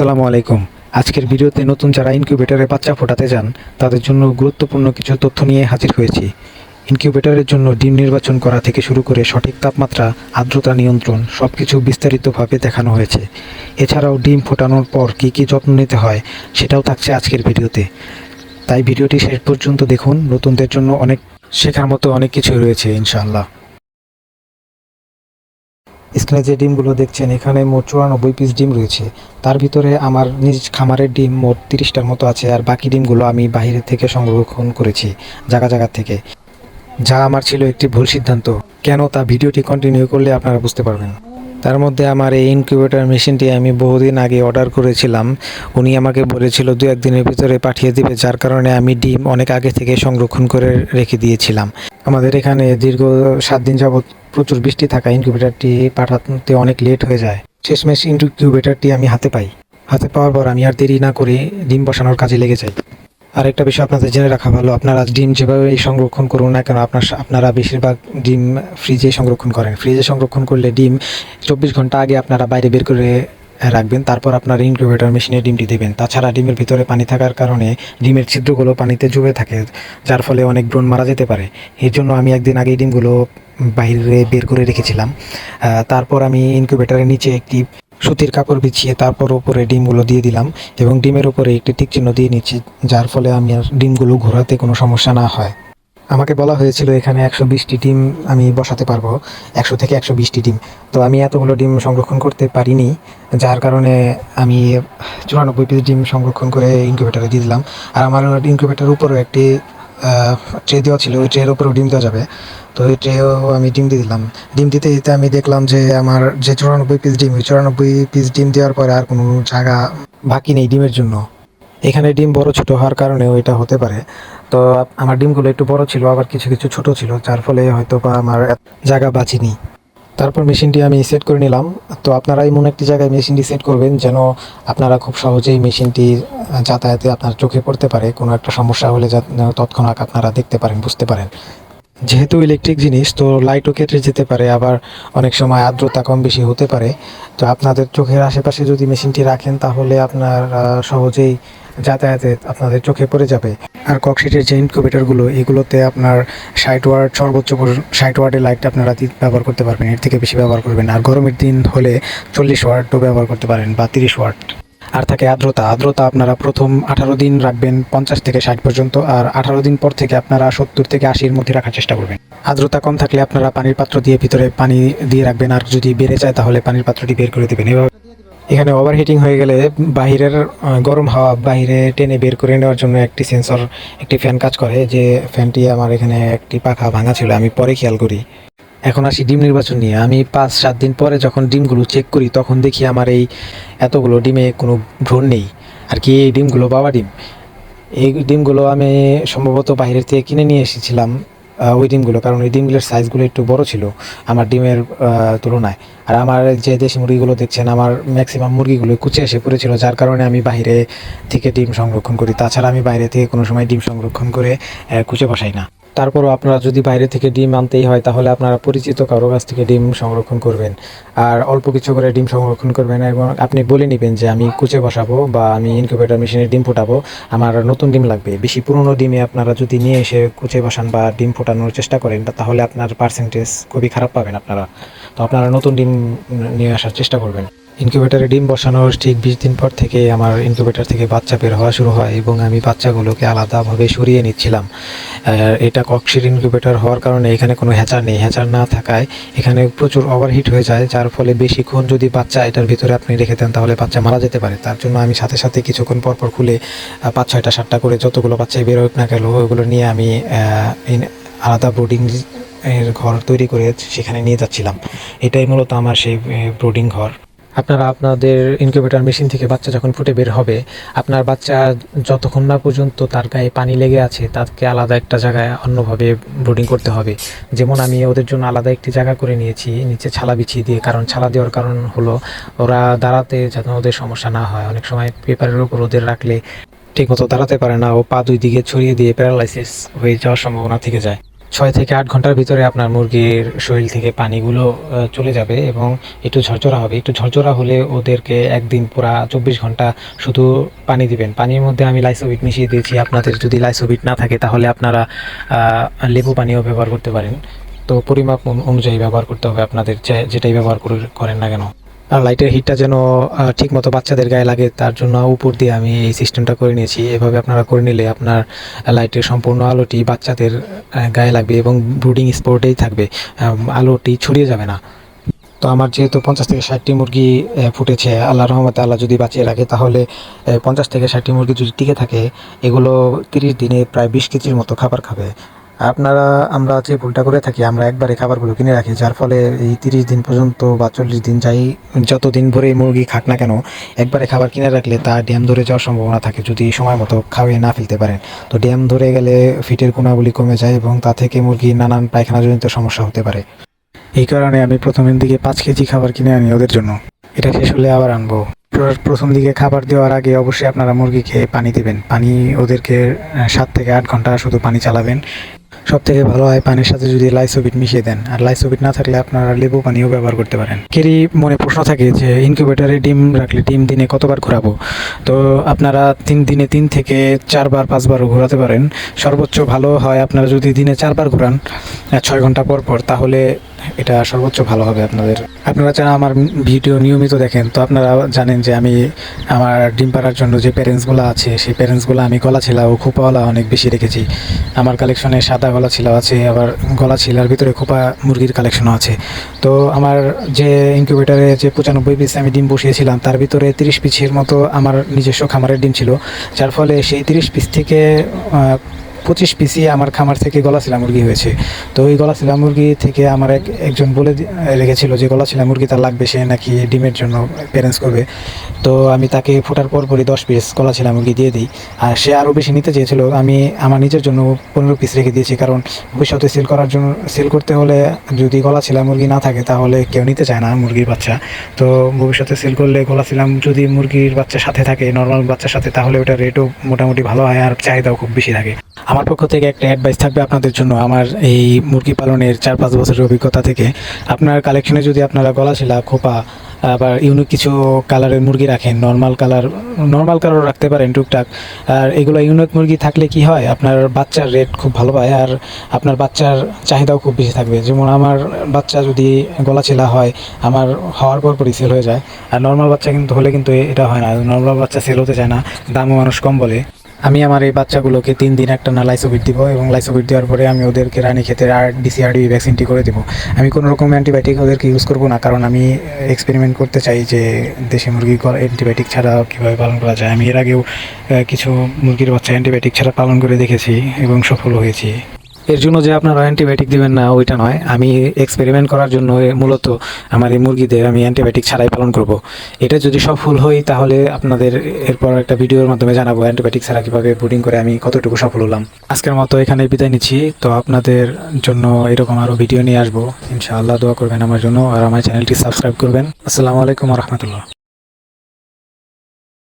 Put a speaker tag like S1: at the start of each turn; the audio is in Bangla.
S1: আসসালামু আলাইকুম। আজকের ভিডিওতে নতুন যারা ইনকিউবেটরে বাচ্চা ফোটাতে যান, তাদের জন্য গুরুত্বপূর্ণ কিছু তথ্য নিয়ে হাজির হয়েছি। ইনকিউবেটরের জন্য ডিম নির্বাচন করা থেকে শুরু করে সঠিক তাপমাত্রা, আর্দ্রতা নিয়ন্ত্রণ সব কিছু বিস্তারিতভাবে দেখানো হয়েছে। এছাড়াও ডিম ফোটানোর পর কী কী যত্ন নিতে হয় সেটাও থাকছে আজকের ভিডিওতে। তাই ভিডিওটি শেষ পর্যন্ত দেখুন, নতুনদের জন্য অনেক শেখার মতো অনেক কিছু রয়েছে, ইনশাআল্লাহ। স্ক্রিনে যে ডিমগুলো দেখছেন, এখানে মোট চুরানব্বই পিস ডিম রয়েছে। তার ভিতরে আমার নিজ খামারের ডিম মোট তিরিশটার মতো আছে, আর বাকি ডিমগুলো আমি বাইরে থেকে সংরক্ষণ করেছি, জায়গা জায়গা থেকে। যা আমার ছিল একটি ভুল সিদ্ধান্ত। কেন তা ভিডিওটি কন্টিনিউ করলে আপনারা বুঝতে পারবেন। তার মধ্যে আমার এই ইনকিউবেটার মেশিনটি আমি বহুদিন আগে অর্ডার করেছিলাম। উনি আমাকে বলেছিল, দু একদিনের ভিতরে পাঠিয়ে দিবে, যার কারণে আমি ডিম অনেক আগে থেকে সংরক্ষণ করে রেখে দিয়েছিলাম। আমাদের এখানে দীর্ঘ সাত দিন যাবৎ প্রচুর বৃষ্টি থাকা ইনকিউবেটরটি পাঠাতে অনেক লেট হয়ে যায়। শেষমেশ ইনকিউবেটরটি আমি হাতে পাই। হাতে পাওয়ার পর আমি আর দেরি না করে ডিম বসানোর কাজে লেগে যাই। আরেকটা বিষয় আপনাদের জেনে রাখা ভালো, আপনারা ডিম যেভাবে সংরক্ষণ করুন না কেন, আপনার আপনারা বেশিরভাগ ডিম ফ্রিজে সংরক্ষণ করেন। ফ্রিজে সংরক্ষণ করলে ডিম চব্বিশ ঘণ্টা আগে আপনারা বাইরে বের করে রাখবেন, তারপর আপনার ইনকিউবেটর মেশিনে ডিমটি দেবেন। তাছাড়া ডিমের ভিতরে পানি থাকার কারণে ডিমের ছিদ্রগুলো পানিতে জমে থাকে, যার ফলে অনেক ব্রণ মারা যেতে পারে। এর জন্য আমি একদিন আগে ডিমগুলো বাইরে বের করে রেখেছিলাম। তারপর আমি ইনকিউবেটরের নিচে একটি সুতির কাপড় বিছিয়ে তারপর ওপরে ডিমগুলো দিয়ে দিলাম এবং ডিমের উপরে একটি টিক চিহ্ন দিয়ে নিচ্ছি, যার ফলে আমি আর ডিমগুলো ঘোরাতে কোনো সমস্যা না হয়। আমাকে বলা হয়েছিল এখানে একশো বিশটি ডিম আমি বসাতে পারব, একশো থেকে একশো বিশটি ডিম। তো আমি এতগুলো ডিম সংরক্ষণ করতে পারিনি, যার কারণে আমি চুরানব্বই পিস ডিম সংরক্ষণ করে ইনকিউবেটারে দিয়ে দিলাম। আর আমার ইনকিউবেটারের উপরও একটি ট্রে দেওয়া ছিল, ওই ট্রের উপরেও ডিম দেওয়া যাবে। তো ট্রেও আমি ডিম দিয়ে দিলাম। ডিম দিতে দিতে আমি দেখলাম যে আমার যে চুরানব্বই পিস ডিম চুরানব্বই পিস ডিম দেওয়ার পরে আর কোনো জায়গা বাকি নেই ডিমের জন্য। এখানে ডিম বড় ছোট হওয়ার কারণে ওইটা হতে পারে। তো আমার ডিমগুলো একটু বড় ছিল, আবার কিছু কিছু ছোট ছিল, যার ফলে হয়তো বা আমার জায়গা বাঁচিনি। তারপর মেশিনটি আমি সেট করে নিলাম। তো আপনারা এমন একটি জায়গায় মেশিনটি সেট করবেন যেন আপনারা খুব সহজেই মেশিনটি যাতায়াতে আপনার চোখে পড়তে পারে। কোনো একটা সমস্যা হলে তৎক্ষণাৎ আপনারা দেখতে পারেন, বুঝতে পারেন। যেহেতু ইলেকট্রিক জিনিস, তো লাইটও কেটে যেতে পারে, আবার অনেক সময় আর্দ্রতা কম বেশি হতে পারে। তো আপনাদের চোখের আশেপাশে যদি মেশিনটি রাখেন, তাহলে আপনার সহজেই যাতায়াতে আপনাদের চোখে পড়ে যাবে। আর ককশিটের যে ইনকিউবেটরগুলো এগুলোতে আপনার ষাট ওয়ার্ড সর্বোচ্চ ষাট ওয়ার্ডের লাইটটা আপনারা ব্যবহার করতে পারবেন। এর থেকে বেশি ব্যবহার করবেন আর গরমের দিন হলে চল্লিশ ওয়ার্ডও ব্যবহার করতে পারেন, বা তিরিশ ওয়ার্ড আর থাকে আর্দ্রতা। আর্দ্রতা আপনারা প্রথম আঠারো দিন রাখবেন পঞ্চাশ থেকে ষাট পর্যন্ত আর আঠারো দিন পর থেকে আপনারা সত্তর থেকে আশির মধ্যে রাখার চেষ্টা করবেন। আর্দ্রতা কম থাকলে আপনারা পানির পাত্র দিয়ে ভিতরে পানি দিয়ে রাখবেন আর যদি বেড়ে যায় তাহলে পানির পাত্রটি বের করে দেবেন। এভাবে এখানে ওভারহিটিং হয়ে গেলে বাহিরের গরম হাওয়া বাহিরে টেনে বের করে নেওয়ার জন্য একটি সেন্সর একটি ফ্যান কাজ করে। যে ফ্যানটি আমার এখানে একটি পাখা ভাঙা ছিল, আমি পরে খেয়াল করি। এখন আসি ডিম নির্বাচন নিয়ে। আমি পাঁচ, সাত দিন পরে যখন ডিমগুলো চেক করি, তখন দেখি আমার এই এতগুলো ডিমে কোনো ভ্রণ নেই। আর কি এই ডিমগুলো বাবা ডিম। এই ডিমগুলো আমি সম্ভবত বাইরের থেকে কিনে নিয়ে এসেছিলাম ওই ডিমগুলো। কারণ ওই ডিমগুলোর সাইজগুলো একটু বড় ছিল আমার ডিমের তুলনায়। আর আমার যে দেশি মুরগিগুলো দেখছেন, আমার ম্যাক্সিমাম মুরগিগুলো কুচে এসে পড়েছিল, যার কারণে আমি বাইরে থেকে ডিম সংরক্ষণ করি। তাছাড়া আমি বাইরে থেকে কোনো সময় ডিম সংরক্ষণ করে কুচে বসাই না। তারপরও আপনারা যদি বাইরে থেকে ডিম আনতেই হয়, তাহলে আপনারা পরিচিত কারও কাছ থেকে ডিম সংরক্ষণ করবেন। আর অল্প কিছু করে ডিম সংরক্ষণ করবেন এবং আপনি বলে নেবেন যে, আমি কুচে বসাবো বা আমি ইনকিউবেটর মেশিনে ডিম ফোটাবো। আমার নতুন ডিম লাগবে। বেশি পুরনো ডিমে আপনারা যদি নিয়ে এসে কুচে বসান বা ডিম ফোটানোর চেষ্টা করেন তাহলে আপনার পার্সেন্টেজ খুবই খারাপ পাবেন আপনারা। তো আপনারা নতুন ডিম নিয়ে আসার চেষ্টা করবেন। ইনকিউবেটারে ডিম বসানোর ঠিক বিশ দিন পর থেকে আমার ইনকিউবেটার থেকে বাচ্চা বের হওয়া শুরু হয় এবং আমি বাচ্চাগুলোকে আলাদাভাবে সরিয়ে নিচ্ছিলাম। এটা কক্সির ইনকিউবেটর হওয়ার কারণে এখানে কোনো হ্যাচার নেই। হ্যাচার না থাকায় এখানে প্রচুর ওভারহিট হয়ে যায়, যার ফলে বেশিক্ষণ যদি বাচ্চা এটার ভিতরে আপনি রেখে দেন, তাহলে বাচ্চা মারা যেতে পারে। তার জন্য আমি সাথে সাথে কিছুক্ষণ পর পর খুলে পাঁচ ছয়টা, সাতটা করে যতগুলো বাচ্চাই বের হোক না গেল ওগুলো নিয়ে আমি আলাদা ব্রোডিং এর ঘর তৈরি করে সেখানে নিয়ে যাচ্ছিলাম। এটাই মূলত আমার সেই ব্রোডিং ঘর। আপনারা আপনাদের ইনকিউবেটর মেশিন থেকে বাচ্চা যখন ফুটে বের হবে, আপনার বাচ্চা যতক্ষণ না পর্যন্ত তার গায়ে পানি লেগে আছে, তাকে আলাদা একটা জায়গায় অন্যভাবে ব্রুডিং করতে হবে। যেমন আমি ওদের জন্য আলাদা একটি জায়গা করে নিয়েছি, নিচে ছালা বিছিয়ে দিয়ে, কারণ ছালা দেওয়ার কারণ হলো ওরা দাঁড়াতে যাতে ওদের সমস্যা না হয়। অনেক সময় পেপারের উপর ওদের রাখলে ঠিকমতো দাঁড়াতে পারে না, ও পা দুই দিকে ছড়িয়ে দিয়ে প্যারালাইসিস হয়ে যাওয়ার সম্ভাবনা থেকে যায়। ছয় থেকে আট ঘণ্টার ভিতরে আপনার মুরগির শরীর থেকে পানিগুলো চলে যাবে এবং একটু ঝরঝরা হবে। একটু ঝরঝরা হলে ওদেরকে একদিন পুরা চব্বিশ ঘণ্টা শুধু পানি দিবেন। পানির মধ্যে আমি লাইসোবিট মিশিয়ে দিয়েছি। আপনাদের যদি লাইসোবিট না থাকে তাহলে আপনারা লেবু পানিও ব্যবহার করতে পারেন। তো পরিমাপ অনুযায়ী ব্যবহার করতে হবে আপনাদের যেটাই ব্যবহার করে- করেন না কেন। আর লাইটের হিটটা যেন ঠিক মতো বাচ্চাদের গায়ে লাগে, তার জন্য উপর দিয়ে আমি এই সিস্টেমটা করে নিয়েছি। এভাবে আপনারা করে নিলে আপনার লাইটের সম্পূর্ণ আলোটি বাচ্চাদের গায়ে লাগবে এবং ব্রুডিং স্পটেই থাকবে। আলোটি ছড়িয়ে যাবে না। তো আমার যেহেতু পঞ্চাশ থেকে ষাটটি মুরগি ফুটেছে আল্লাহ রহমতে আল্লাহ যদি বাঁচিয়ে রাখে তাহলে পঞ্চাশ থেকে ষাটটি মুরগি যদি টিকে থাকে, এগুলো তিরিশ দিনে প্রায় বিশ কেজির মতো খাবার খাবে। আপনারা, আমরা যে ভুলটা করে থাকি, আমরা একবারে খাবারগুলো কিনে রাখি, যার ফলে এই তিরিশ দিন পর্যন্ত বা চল্লিশ দিন যাই যত দিন ভরে মুরগি খাক না কেন, একবারে খাবার কিনে রাখলে তা ড্যাম ধরে যাওয়ার সম্ভাবনা থাকে, যদি সময় মতো খাওয়িয়ে না ফেলতে পারেন। তো ড্যাম ধরে গেলে ফিটের গুণাবলী কমে যায় এবং তা থেকে মুরগি নানান পায়খানাজনিত সমস্যা হতে পারে। এই কারণে আমি প্রথমের দিকে পাঁচ কেজি খাবার কিনে আনি ওদের জন্য। এটা শেষ হলে আবার আনব। প্রথম দিকে খাবার দেওয়ার আগে অবশ্যই আপনারা মুরগিকে পানি দেবেন। পানি ওদেরকে সাত থেকে আট ঘণ্টা শুধু পানি চালাবেন। সব থেকে ভালো হয় পানির সাথে যদি লাইসোবিট মিশিয়ে দেন। আর লাইসোবিট না থাকলে আপনারা লেবু পানিও ব্যবহার করতে পারেন। কেরি মনে প্রশ্ন থাকে যে, ইনকিউবেটারে ডিম রাখলে ডিম দিনে কতবার ঘোরাবো? তো আপনারা তিন দিনে তিন থেকে চারবার, পাঁচবারও ঘোরাতে পারেন। সর্বোচ্চ ভালো হয় আপনারা যদি দিনে চারবার ঘোরান ছয় ঘণ্টা পর পর, তাহলে এটা সর্বোচ্চ ভালো হবে আপনাদের। আপনারা যারা আমার ভিডিও নিয়মিত দেখেন, তো আপনারা জানেন যে আমি আমার ডিম পাড়ার জন্য যে প্যারেন্টসগুলো আছে, সেই প্যারেন্টসগুলো আমি গলা ছিলা ও খোপাওয়ালা অনেক বেশি রেখেছি। আমার কালেকশনে সাদা গলা ছিলা আছে, আবার গলা ছিলার ভিতরে খোপা মুরগির কালেকশনও আছে। তো আমার যে ইনকিউবেটারে যে পঁচানব্বই পিস আমি ডিম বসিয়েছিলাম, তার ভিতরে তিরিশ পিসের মতো আমার নিজস্ব খামারের ডিম ছিল। যার ফলে সেই তিরিশ পিস থেকে পঁচিশ পিসই আমার খামার থেকে গলা গলাশিলা মুরগি হয়েছে। তো ওই গলাশিলা মুরগি থেকে আমার এক, একজন বলে রেখেছিল যে গলাশিলা মুরগি তার লাগবে, সে নাকি ডিমের জন্য প্যারেন্টস করবে। তো আমি তাকে ফোটার পর পরই দশ পিস গলাশিলা মুরগি দিয়ে দিই। আর সে আরও বেশি নিতে চেয়েছিল, আমি আমার নিজের জন্য পনেরো পিস রেখে দিয়েছি, কারণ ভবিষ্যতে সেল করার জন্য সেল করতে হলে যদি গলাশিলা মুরগি না থাকে, তাহলে কেউ নিতে চায় না মুরগির বাচ্চা। তো ভবিষ্যতে সেল করলে গলা গলাশিলা যদি মুরগির বাচ্চার সাথে থাকে নর্মাল বাচ্চার সাথে, তাহলে ওটা রেটও মোটামুটি ভালো হয়, আর চাহিদাও খুব বেশি থাকে। আমার পক্ষ থেকে একটা অ্যাডভাইস থাকবে আপনাদের জন্য। আমার এই মুরগি পালনের চার পাঁচ বছরের অভিজ্ঞতা থেকে। আপনার কালেকশনে যদি আপনারা গলাশিলা, খোপা, আবার ইউনিক কিছু কালারের মুরগি রাখেন নর্মাল কালার নর্মাল কালারও রাখতে পারেন টুকটাক। আর এগুলো ইউনিক মুরগি থাকলে কি হয়? আপনার বাচ্চার রেট খুব ভালো পায় আর আপনার বাচ্চার চাহিদাও খুব বেশি থাকবে। যেমন আমার বাচ্চা যদি গলাছিলা হয়, আমার হওয়ার পর পরই সেল হয়ে যায়। আর নর্মাল বাচ্চা কিন্তু হলে কিন্তু এটা হয় না। নর্মাল বাচ্চা সেল হতে চায় না, দামও মানুষ কম বলে। আমি আমার এই বাচ্চাগুলোকে তিন দিন একটা না লাইসোভিট দিব এবং লাইসোভিট দেওয়ার পরে আমি ওদেরকে রানী খেতে আর ডিসিআরডি ভ্যাকসিনটি করে দেবো। আমি কোনো রকম অ্যান্টিবায়োটিক ওদেরকে ইউজ করব না, কারণ আমি এক্সপেরিমেন্ট করতে চাই যে দেশি মুরগি অ্যান্টিবায়োটিক ছাড়া কীভাবে পালন করা যায়। আমি এর আগেও কিছু মুরগির বাচ্চা অ্যান্টিবায়োটিক ছাড়া পালন করে দেখেছি এবং সফল হয়েছি। এর জন্য যে আপনারা অ্যান্টিবায়োটিক দিবেন না, ওইটা নয়। আমি এক্সপেরিমেন্ট করার জন্য মূলত আমার এই মুরগিদের আমি অ্যান্টিবায়োটিক ছাড়াই পালন করব। এটা যদি সফল হই তাহলে আপনাদের এরপর একটা ভিডিওর মাধ্যমে জানাব অ্যান্টিবায়োটিক ছাড়া কীভাবে ব্রুডিং করে আমি কতটুকু সফল হলাম। আজকের মতো এখানে বিদায় নিচ্ছি। তো আপনাদের জন্য এরকম আরও ভিডিও নিয়ে আসব। ইনশাআল্লাহ দোয়া করবেন আমার জন্য। আর আমার চ্যানেলটি সাবস্ক্রাইব করবেন। আসসালামু আলাইকুম রহমতুল্লাহ।